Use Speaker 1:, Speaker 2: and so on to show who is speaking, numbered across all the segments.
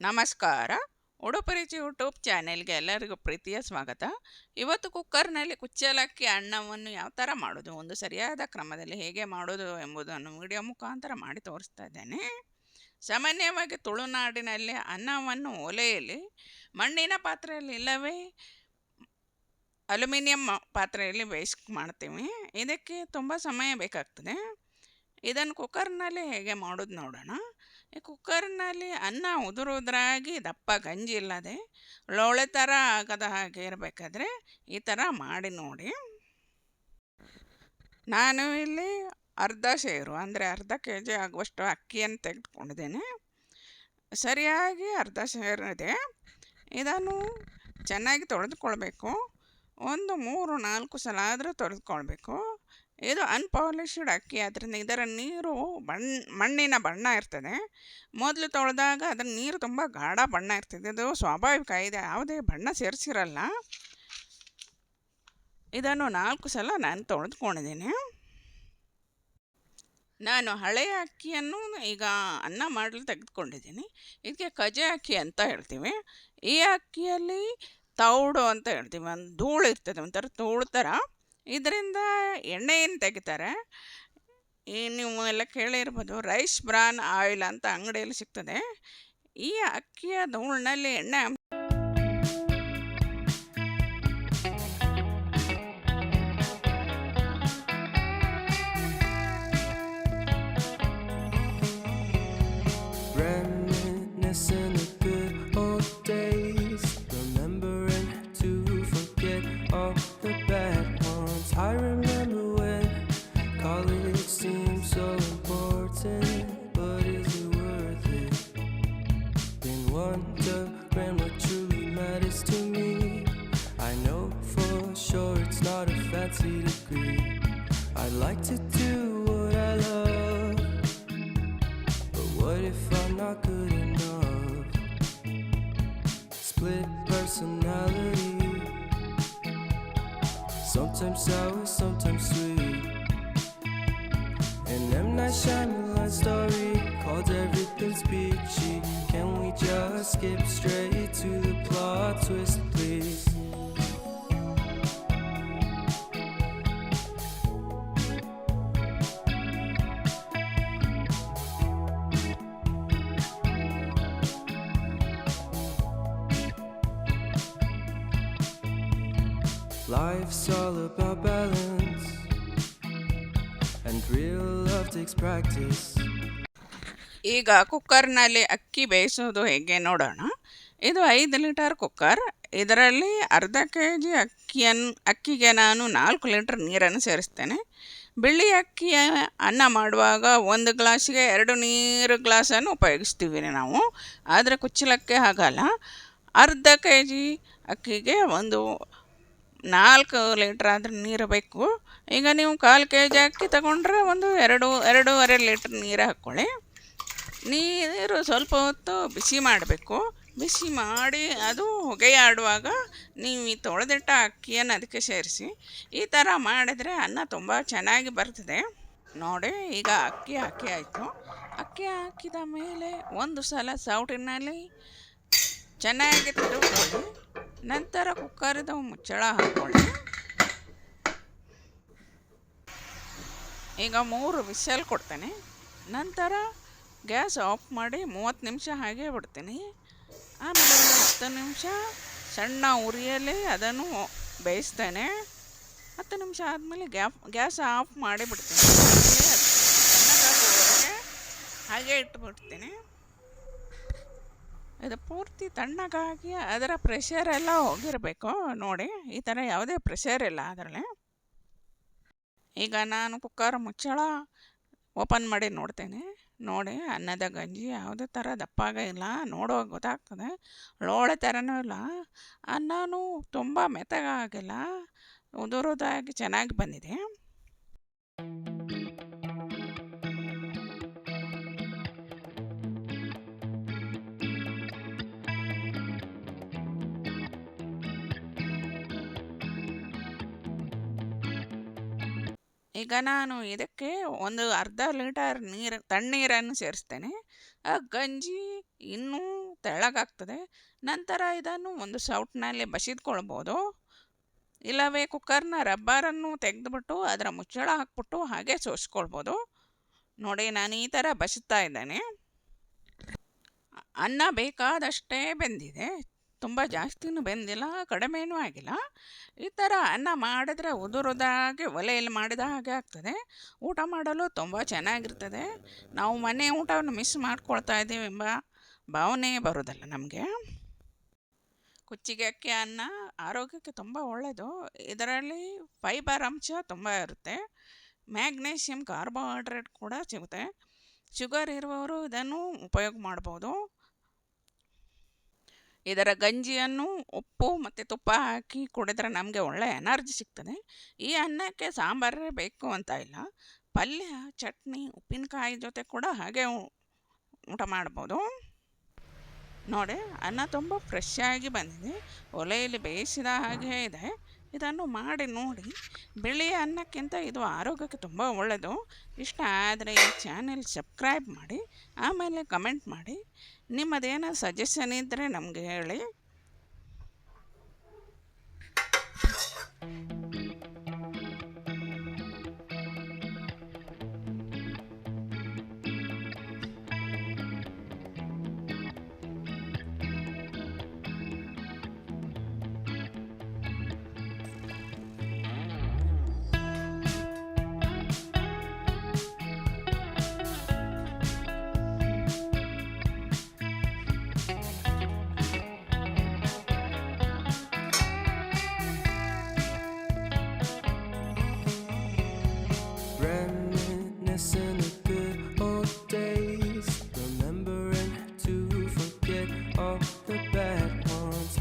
Speaker 1: ನಮಸ್ಕಾರ. ಉಡುಪರಿಚಿ ಯೂಟ್ಯೂಬ್ ಚಾನೆಲ್ಗೆ ಎಲ್ಲರಿಗೂ ಪ್ರೀತಿಯ ಸ್ವಾಗತ. ಇವತ್ತು ಕುಕ್ಕರ್ನಲ್ಲಿ ಕುಚ್ಚಲಕ್ಕಿ ಅನ್ನವನ್ನು ಯಾವ ಥರ ಮಾಡೋದು, ಒಂದು ಸರಿಯಾದ ಕ್ರಮದಲ್ಲಿ ಹೇಗೆ ಮಾಡೋದು ಎಂಬುದನ್ನು ವಿಡಿಯೋ ಮುಖಾಂತರ ಮಾಡಿ ತೋರಿಸ್ತಾ ಇದ್ದೇನೆ. ಸಾಮಾನ್ಯವಾಗಿ ತುಳುನಾಡಿನಲ್ಲಿ ಅನ್ನವನ್ನು ಒಲೆಯಲ್ಲಿ, ಮಣ್ಣಿನ ಪಾತ್ರೆಯಲ್ಲಿ ಇಲ್ಲವೇ, ಅಲ್ಯೂಮಿನಿಯಂ ಪಾತ್ರೆಯಲ್ಲಿ ಬೇಯಿಸ್ ಮಾಡ್ತೀವಿ. ಇದಕ್ಕೆ ತುಂಬ ಸಮಯ ಬೇಕಾಗ್ತದೆ. ಇದನ್ನು ಕುಕ್ಕರ್ನಲ್ಲಿ ಹೇಗೆ ಮಾಡೋದು ನೋಡೋಣ. ಕುಕ್ಕರ್ನಲ್ಲಿ ಅನ್ನ ಉದುರುದ್ರಾಗಿ ದಪ್ಪ ಗಂಜಿ ಇಲ್ಲದೆ ಲೋಳೆ ಥರ ಆಗದ ಹಾಗೆ ಇರಬೇಕಾದ್ರೆ ಈ ಥರ ಮಾಡಿ ನೋಡಿ. ನಾನು ಇಲ್ಲಿ ಅರ್ಧ ಸೇರು, ಅಂದರೆ ಅರ್ಧ ಕೆ ಜಿ ಆಗುವಷ್ಟು ಅಕ್ಕಿಯನ್ನು ತೆಗೆದುಕೊಂಡಿದ್ದೇನೆ. ಸರಿಯಾಗಿ ಅರ್ಧ ಸೇರು ಇದೆ ಇದನ್ನು ಚೆನ್ನಾಗಿ ತೊಳೆದುಕೊಳ್ಬೇಕು. ಒಂದು ಮೂರು ನಾಲ್ಕು ಸಲ ಆದರೂ ತೊಳೆದುಕೊಳ್ಬೇಕು. ಇದು ಅನ್ಪಾಲಿಶ್ಡ್ ಅಕ್ಕಿ. ಆದ್ದರಿಂದ ಇದರ ನೀರು ಬಣ್ಣ, ಮಣ್ಣಿನ ಬಣ್ಣ ಇರ್ತದೆ. ಮೊದಲು ತೊಳೆದಾಗ ಅದರ ನೀರು ತುಂಬ ಗಾಢ ಬಣ್ಣ ಇರ್ತದೆ ಇದು ಸ್ವಾಭಾವಿಕ. ಇದೆ ಯಾವುದೇ ಬಣ್ಣ ಸೇರಿಸಿರಲ್ಲ. ಇದನ್ನು ನಾಲ್ಕು ಸಲ ನಾನು ತೊಳೆದುಕೊಂಡಿದ್ದೀನಿ. ನಾನು ಹಳೆಯ ಅಕ್ಕಿಯನ್ನು ಈಗ ಅನ್ನ ಮಾಡಲು ತೆಗೆದುಕೊಂಡಿದ್ದೀನಿ. ಇದಕ್ಕೆ ಕಜೆ ಅಕ್ಕಿ ಅಂತ ಹೇಳ್ತೀವಿ. ಈ ಅಕ್ಕಿಯಲ್ಲಿ ತೌಡು ಅಂತ ಹೇಳ್ತೀವಿ. ಒಂದು ಧೂಳು ಇರ್ತದೆ. ಒಂಥರ ಧೂಳು ಥರ ಇದರಿಂದ ಎಣ್ಣೆ ಏನು ತೆಗಿತಾರೆ? ಈ ನೀವು ಎಲ್ಲ ಕೇಳಿರ್ಬೋದು ರೈಸ್ ಬ್ರಾನ್ ಆಯಿಲ್ ಅಂತ ಅಂಗಡಿಯಲ್ಲಿ ಸಿಗ್ತದೆ. ಈ ಅಕ್ಕಿಯ ಧೂಳಿನಲ್ಲಿ ಎಣ್ಣೆ
Speaker 2: fancy degree. I'd like to do what I love. But what if I'm not good enough? Split personality. Sometimes sour, sometimes sweet. An M. Night Shyamalan story called Everything's Peachy. Can we just skip straight to the plot twist, please? Life's all about balance, and real love takes practice.
Speaker 1: ಈಗ ಕುಕ್ಕರ್ನಲ್ಲಿ ಅಕ್ಕಿ ಬೇಯಿಸೋದು ಹೇಗೆ ನೋಡೋಣ? ಇದು ಐದು litre cooker ಇದರಲ್ಲಿ ಅರ್ಧ K G ಅಕ್ಕಿಯನ್ನು ಅಕ್ಕಿಗೆ ನಾನು ನಾಲ್ಕು ಲೀಟರ್ ನೀರನ್ನು ಸೇರಿಸ್ತೇನೆ. ಬಿಳಿ ಅಕ್ಕಿಯ ಅನ್ನ ಮಾಡುವಾಗ ಒಂದು ಗ್ಲಾಸಿಗೆ ಎರಡು ನೀರು ಗ್ಲಾಸನ್ನು ಉಪಯೋಗಿಸ್ತೀವಿ ನಾವು. ಆದರೆ ಕುಚ್ಚಲಕ್ಕೆ ಹಾಗಲ್ಲ. ಅರ್ಧ ಕೆ ಜಿ ಅಕ್ಕಿಗೆ ಒಂದು ನಾಲ್ಕು ಲೀಟ್ರ್ ಆದ್ರೆ ನೀರು ಬೇಕು. ಈಗ ನೀವು ಕಾಲು ಕೆ ಜಿ ಅಕ್ಕಿ ತಗೊಂಡ್ರೆ ಒಂದು ಎರಡು, ಎರಡೂವರೆ ಲೀಟ್ರ್ ನೀರು ಹಾಕ್ಕೊಳ್ಳಿ. ನೀರು ಸ್ವಲ್ಪ ಹೊತ್ತು ಬಿಸಿ ಮಾಡಬೇಕು. ಬಿಸಿ ಮಾಡಿ ಅದು ಹೊಗೆಯಾಡುವಾಗ ನೀವು ಈ ತೊಳೆದಿಟ್ಟ ಅಕ್ಕಿಯನ್ನು ಅದಕ್ಕೆ ಸೇರಿಸಿ. ಈ ಥರ ಮಾಡಿದರೆ ಅನ್ನ ತುಂಬ ಚೆನ್ನಾಗಿ ಬರ್ತದೆ. ನೋಡಿ, ಈಗ ಅಕ್ಕಿ ಹಾಕಿ ಆಯಿತು. ಅಕ್ಕಿ ಹಾಕಿದ ಮೇಲೆ ಒಂದು ಸಲ ಸೌಟಿನಲ್ಲಿ ಚೆನ್ನಾಗಿ ತಿರುಗಿಕೊಳ್ಳಿ ನಂತರ ಕುಕ್ಕರ್ದು ಮುಚ್ಚಳ ಹಾಕ್ಕೊಳ್ಳಿ ಈಗ ಮೂರು ವಿಸಲ್ ಕೊಡ್ತೇನೆ. ನಂತರ ಗ್ಯಾಸ್ ಆಫ್ ಮಾಡಿ ಮೂವತ್ತು ನಿಮಿಷ ಹಾಗೆ ಬಿಡ್ತೀನಿ. ಆಮೇಲೆ ಒಂದು ಹತ್ತು ನಿಮಿಷ ಸಣ್ಣ ಉರಿಯಲ್ಲಿ ಅದನ್ನು ಬೇಯಿಸ್ತೇನೆ. ಹತ್ತು ನಿಮಿಷ ಆದಮೇಲೆ ಗ್ಯಾಪ್ ಗ್ಯಾಸ್ ಆಫ್ ಮಾಡಿ ಬಿಡ್ತೀನಿ. ಹಾಗೆ ಇಟ್ಬಿಡ್ತೀನಿ. ಇದು ಪೂರ್ತಿ ತಣ್ಣಗಾಗಿ ಅದರ ಪ್ರೆಷರ್ ಎಲ್ಲ ಹೋಗಿರಬೇಕು. ನೋಡಿ, ಈ ಥರ ಯಾವುದೇ ಪ್ರೆಷರ್ ಇಲ್ಲ ಅದರಲ್ಲಿ. ಈಗ ನಾನು ಕುಕ್ಕರ್ ಮುಚ್ಚಳ ಓಪನ್ ಮಾಡಿ ನೋಡ್ತೇನೆ. ನೋಡಿ, ಅನ್ನದ ಗಂಜಿ ಯಾವುದೇ ಥರ ದಪ್ಪಾಗ ಇಲ್ಲ, ನೋಡುವಾಗ ಗೊತ್ತಾಗ್ತದೆ. ಲೋಳೆ ಥರನೂ ಇಲ್ಲ. ಅನ್ನನೂ ತುಂಬ ಮೆತ್ತಗಾಗಿಲ್ಲ. ಉದುರುದಾಗಿ ಚೆನ್ನಾಗಿ ಬಂದಿದೆ. ಈಗ ನಾನು ಇದಕ್ಕೆ ಒಂದು ಅರ್ಧ ಲೀಟರ್ ನೀರು, ತಣ್ಣೀರನ್ನು ಸೇರಿಸ್ತೇನೆ. ಆ ಗಂಜಿ ಇನ್ನೂ ತೆಳ್ಳಗಾಗ್ತದೆ. ನಂತರ ಇದನ್ನು ಒಂದು ಸೌಟ್ನಲ್ಲಿ ಬಸಿದ್ಕೊಳ್ಬೋದು. ಇಲ್ಲವೇ ಕುಕ್ಕರ್ನ ರಬ್ಬರನ್ನು ತೆಗೆದುಬಿಟ್ಟು ಅದರ ಮುಚ್ಚಳ ಹಾಕ್ಬಿಟ್ಟು ಹಾಗೆ ಸೋಸ್ಕೊಳ್ಬೋದು. ನೋಡಿ, ನಾನು ಈ ಥರ ಬಸಿತಾ ಇದ್ದೇನೆ. ಅನ್ನ ಬೇಕಾದಷ್ಟೇ ಬೆಂದಿದೆ. ತುಂಬ ಜಾಸ್ತಿನೂ ಬೆಂದಿಲ್ಲ, ಕಡಿಮೆನೂ ಆಗಿಲ್ಲ. ಈ ಥರ ಅನ್ನ ಮಾಡಿದ್ರೆ ಉದುರದಾಗೆ, ಒಲೆಯಲ್ಲಿ ಮಾಡಿದ ಹಾಗೆ ಆಗ್ತದೆ. ಊಟ ಮಾಡಲು ತುಂಬ ಚೆನ್ನಾಗಿರ್ತದೆ. ನಾವು ಮನೆ ಊಟವನ್ನು ಮಿಸ್ ಮಾಡ್ಕೊಳ್ತಾ ಇದ್ದೀವಿ ಎಂಬ ಭಾವನೆ ಬರೋದಲ್ಲ ನಮಗೆ. ಕುಚ್ಚಿಗೆ ಅಕ್ಕಿ ಅನ್ನ ಆರೋಗ್ಯಕ್ಕೆ ತುಂಬ ಒಳ್ಳೆಯದು ಇದರಲ್ಲಿ ಫೈಬರ್ ಅಂಶ ತುಂಬ ಇರುತ್ತೆ. ಮ್ಯಾಗ್ನೇಷಿಯಮ್ ಕಾರ್ಬೋಹೈಡ್ರೇಟ್ ಕೂಡ ಸಿಗುತ್ತೆ. ಶುಗರ್ ಇರುವವರು ಇದನ್ನು ಉಪಯೋಗ ಮಾಡ್ಬೋದು. ಇದರ ಗಂಜಿಯನ್ನು ಉಪ್ಪು ಮತ್ತು ತುಪ್ಪ ಹಾಕಿ ಕುಡಿದ್ರೆ ನಮಗೆ ಒಳ್ಳೆಯ ಎನರ್ಜಿ ಸಿಗ್ತದೆ. ಈ ಅನ್ನಕ್ಕೆ ಸಾಂಬಾರೇ ಬೇಕು ಅಂತ ಇಲ್ಲ. ಪಲ್ಯ, ಚಟ್ನಿ, ಉಪ್ಪಿನಕಾಯಿ ಜೊತೆ ಕೂಡ ಹಾಗೆ ಊಟ ಮಾಡ್ಬೋದು. ನೋಡಿ, ಅನ್ನ ತುಂಬ ಫ್ರೆಶ್ ಆಗಿ ಬಂದಿದೆ. ಒಲೆಯಲ್ಲಿ ಬೇಯಿಸಿದ ಹಾಗೆ ಇದೆ. ಇದನ್ನು ಮಾಡಿ ನೋಡಿ ಬಿಳಿ ಅನ್ನಕ್ಕಿಂತ ಇದು ಆರೋಗ್ಯಕ್ಕೆ ತುಂಬ ಒಳ್ಳೆಯದು ಇಷ್ಟ ಆದರೆ ಈ ಚಾನೆಲ್ ಸಬ್ಸ್ಕ್ರೈಬ್ ಮಾಡಿ, ಆಮೇಲೆ ಕಮೆಂಟ್ ಮಾಡಿ. ನಿಮ್ಮದೇನೋ ಸಜೆಷನ್ ಇದ್ದರೆ ನಮಗೆ ಹೇಳಿ.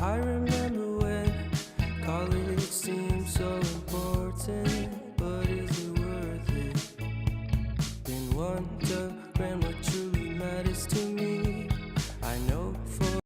Speaker 2: I remember when college seemed so important, but is it worth it? Been matters to me.